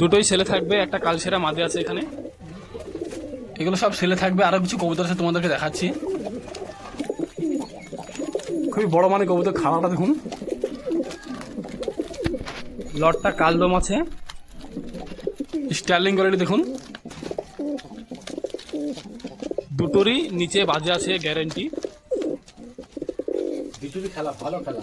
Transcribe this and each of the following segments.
দুটোই ছেলে থাকবে, একটা কালসেরা মাদে আছে এখানে। এগুলো সব ছেলে থাকবে, আরও কিছু কবুতর আছে তোমাদেরকে দেখাচ্ছি। খুবই বড় মানে কবুতর খাওয়াটা দেখুন। লটটা কালদম আছে। স্টার্লিং কোয়ালিটি দেখুন। দুটোরই নিচে বাজে আছে গ্যারেন্টি। খেলা, ভালো খেলা।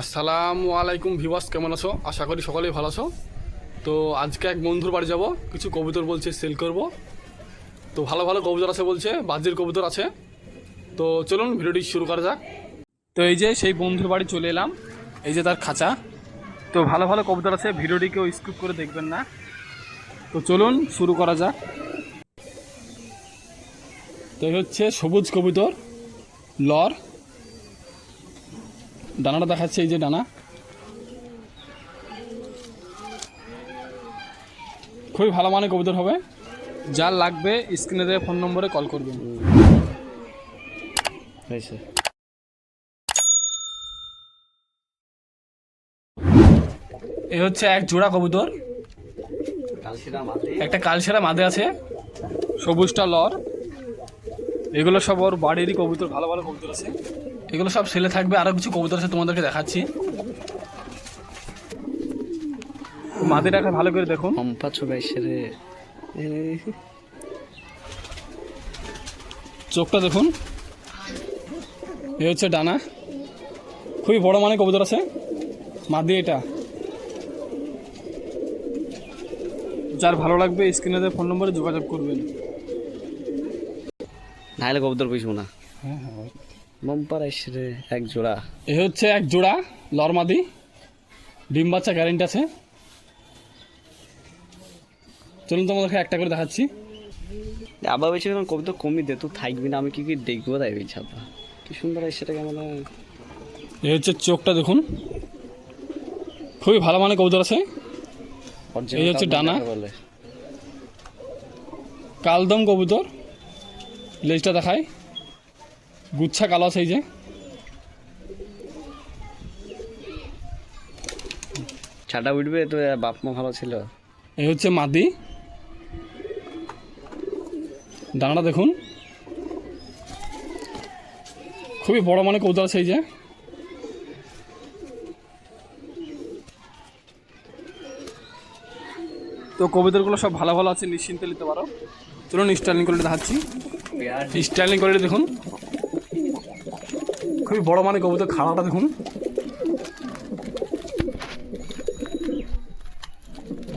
আসসালামু আলাইকুম ভিবাস কেমন আছো? আশা করি সকলেই ভালো আছো। তো আজকে এক বন্ধুর বাড়ি যাব, কিছু কবুতর বলছে সেল করব। তো ভালো ভালো কবুতর আছে বলছে, বাজির কবুতর আছে। তো চলুন ভিডিওটি শুরু করা যাক। তো এই যে সেই বন্ধুর বাড়ি চলে এলাম, এই যে তার খাঁচা। তো ভালো ভালো কবুতর আছে, ভিডিওটি কেউ স্কিপ করে দেখবেন না। তো চলুন শুরু করা যাক। তো হচ্ছে সবুজ কবুতর, লর। ডানাটা দেখাচ্ছে এই যে ডানা। খুবই ভালো মানের কবুতর হবে। যা লাগবে স্ক্রিনে দেওয়া ফোন নম্বরে কল করবেন। হয়েছে। এই হচ্ছে এক জোড়া কবুতর। একটা কালসেরা মাদে আছে সবুজটা লর। এগুলো সব ওর বাড়িরই কবুতর ভালো ভালো কবুতর আছে। এগুলো সব ছেলে থাকবে। আরও কিছু কবুতর আছে তোমাদেরকে দেখাচ্ছি। মাদিটাকে ভালো করে দেখুন পম্পা সেরে চোখটা দেখুন। এ হচ্ছে ডানা। খুবই বড় মানে কবুতর আছে। মাদি এটা। যার ভালো লাগবে স্ক্রিনে ফোন নম্বরে যোগাযোগ করবেন। নাহলে কবুতর বুঝব না। বম্পার এসে এক জোড়া। এ হচ্ছে এক জোড়া লরমাদি। ডিম বাচ্চা গ্যারেন্টি আছে। চলুন তোমাদেরকে একটা করে দেখাচ্ছি। আবার বেশি যখন কবিতা কমই দে তুই থাকবি না আমি কি কি দেখব তাই ওই ছাপা কি সুন্দর সেটা কেমন এ হচ্ছে চোখটা দেখুন। খুবই ভালো মানে কবুতর আছে। এই হচ্ছে ডানা। কালদম কবুতর। লেজটা দেখায়। গুচ্ছা কালো আছে এই যে। ছাটা উঠবে তো বাপ মা ভালো ছিল। এই হচ্ছে মাদি। ডানাটা দেখুন। খুবই বড় মানে কবুতর সেই যে। তো কবুতরগুলো সব ভালো ভালো আছে নিশ্চিন্তে নিতে পারো। চলুন স্টাইলিং করে দেখাচ্ছি। স্টাইলিং করে দেখুন। খুবই বড় মানে কবুতর খাড়াটা দেখুন।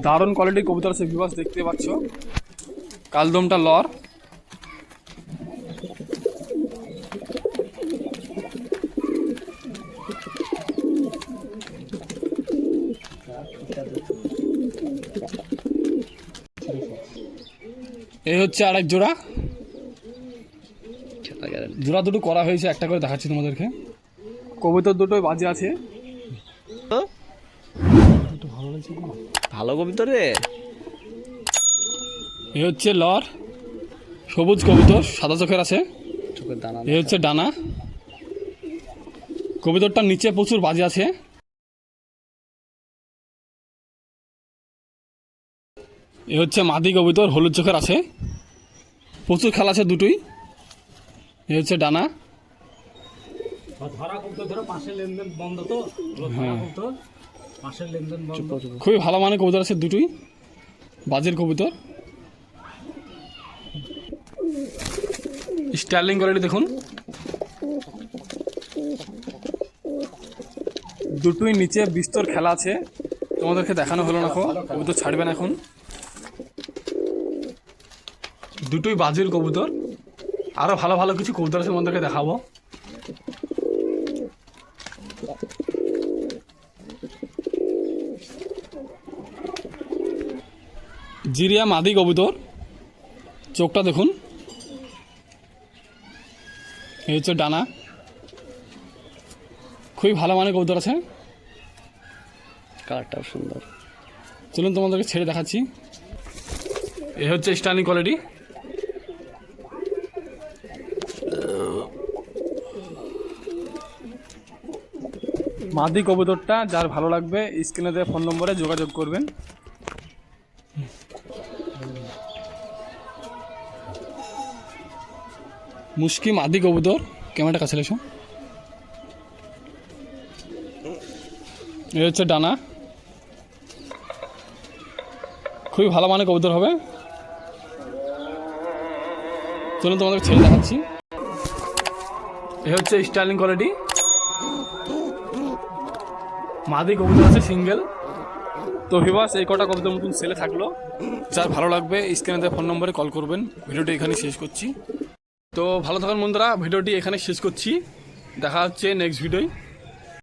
দারুণ কোয়ালিটির কবুতর আছে ভিভাস দেখতে পাচ্ছ। কালদমটা লর। এই হচ্ছে আরেক জোড়া। জোড়া দুটো করা হয়েছে একটা করে দেখাচ্ছি তোমাদেরকে। কবুতর দুটোই বাজে আছে। ভালো কবিতা রে। এ হচ্ছে লর সবুজ কবুতর সাদা চোখের আছে। চোখের দানা এ হচ্ছে ডানা। কবুতরটার নিচে প্রচুর বাজে আছে। এ হচ্ছে মাদি কবুতর হলুদ চোখের আছে। প্রচুর খেলা আছে দুটোই। এ হচ্ছে ডানা। বন্ধ খুবই ভালো মানে কবুতর আছে দুটোই। বাজের কবুতর। স্টার্লিং কোয়ালিটি দেখুন। দুটোই নিচে বিস্তর খেলা আছে। তোমাদেরকে দেখানো হলো না কবুতর ছাড়বেন এখন। দুটোই বাজির কবুতর। আরও ভালো ভালো কিছু কবুতর আছে তোমাদেরকে দেখাবো। জিরিয়া মাদি কবুতর। চোখটা দেখুন। এই হচ্ছে ডানা। খুবই ভালো মানে কবুতর আছে। কালারটাও সুন্দর। চলুন তোমাদেরকে ছেড়ে দেখাচ্ছি। এ হচ্ছে স্টার্নিং কোয়ালিটি মাদি কবুতরটা যার ভালো লাগবে স্ক্রিনে দেওয়া ফোন নম্বরে যোগাযোগ করবেন। মুশকি মাদি কবুতর ক্যামেরাটা কাছে লেছো এই হচ্ছে ডানা। খুবই ভালো মানের কবুতর হবে। চলুন তোমাদের ছেড়ে দেখাচ্ছি। এ হচ্ছে স্টাইলিং কোয়ালিটি মাদি কবিতা আছে, সিঙ্গেল। তো হিবাস এই কটা কবিতার মতন সেলে থাকল। যার ভালো লাগবে স্ক্রিনে ফোন নম্বরে কল করবেন। ভিডিওটি এখানে শেষ করছি। তো ভালো থাকার বন্ধুরা, ভিডিওটি এখানে শেষ করছি। দেখা হচ্ছে নেক্সট ভিডিওয়